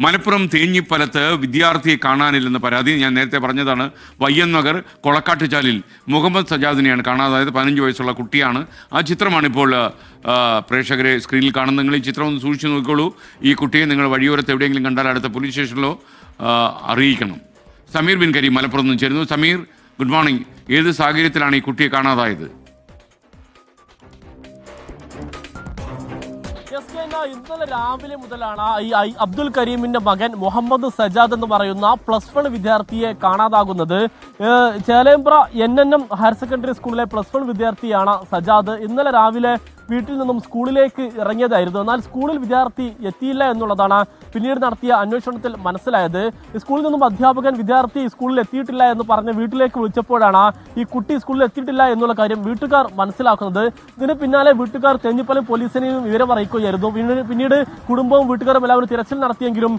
മലപ്പുറം തേഞ്ഞിപ്പലത്ത് വിദ്യാർത്ഥിയെ കാണാനില്ലെന്ന പരാതി ഞാൻ നേരത്തെ പറഞ്ഞതാണ്. വയ്യൻ കൊളക്കാട്ടുചാലിൽ മുഹമ്മദ് സജാദിനെയാണ് കാണാതായത്. പതിനഞ്ച് വയസ്സുള്ള കുട്ടിയാണ്. ആ ചിത്രമാണ് ഇപ്പോൾ പ്രേക്ഷകരെ സ്ക്രീനിൽ കാണുന്ന നിങ്ങൾ ഈ ചിത്രം ഒന്ന് സൂക്ഷിച്ചു നോക്കിക്കോളൂ. ഈ കുട്ടിയെ നിങ്ങൾ വഴിയോരത്ത് എവിടെയെങ്കിലും കണ്ടാൽ അടുത്ത പോലീസ് സ്റ്റേഷനിലോ അറിയിക്കണം. സമീർ ബിൻ കരി മലപ്പുറത്ത് നിന്ന് ചേരുന്നു. Sameer good morning. ഏത് സാഹചര്യത്തിലാണ് ഈ കുട്ടിയെ കാണാതായത്? ഇന്നലെ രാവിലെ മുതലാണ് ഈ അബ്ദുൽ കരീമിന്റെ മകൻ മുഹമ്മദ് സജാദ് എന്ന് പറയുന്ന പ്ലസ് വൺ വിദ്യാർത്ഥിയെ കാണാതാകുന്നത്. Chelembra N N M higher secondary സ്കൂളിലെ പ്ലസ് വൺ വിദ്യാർത്ഥിയാണ് സജാദ്. ഇന്നലെ രാവിലെ വീട്ടിൽ നിന്നും സ്കൂളിലേക്ക് ഇറങ്ങിയതായിരുന്നു. എന്നാൽ സ്കൂളിൽ വിദ്യാർത്ഥി എത്തിയില്ല എന്നുള്ളതാണ് പിന്നീട് നടത്തിയ അന്വേഷണത്തിൽ മനസ്സിലായത്. സ്കൂളിൽ നിന്നും അധ്യാപകൻ വിദ്യാർത്ഥി സ്കൂളിൽ എത്തിയിട്ടില്ല എന്ന് പറഞ്ഞ് വീട്ടിലേക്ക് വിളിച്ചപ്പോഴാണ് ഈ കുട്ടി സ്കൂളിൽ എത്തിയിട്ടില്ല എന്നുള്ള കാര്യം വീട്ടുകാർ മനസ്സിലാക്കുന്നത്. ഇതിന് പിന്നാലെ വീട്ടുകാർ തെഞ്ഞിപ്പലം പോലീസിനെയും വിവരം അറിയിക്കുകയായിരുന്നു പിന്നീട് കുടുംബവും വീട്ടുകാരും എല്ലാവരും തിരച്ചിൽ നടത്തിയെങ്കിലും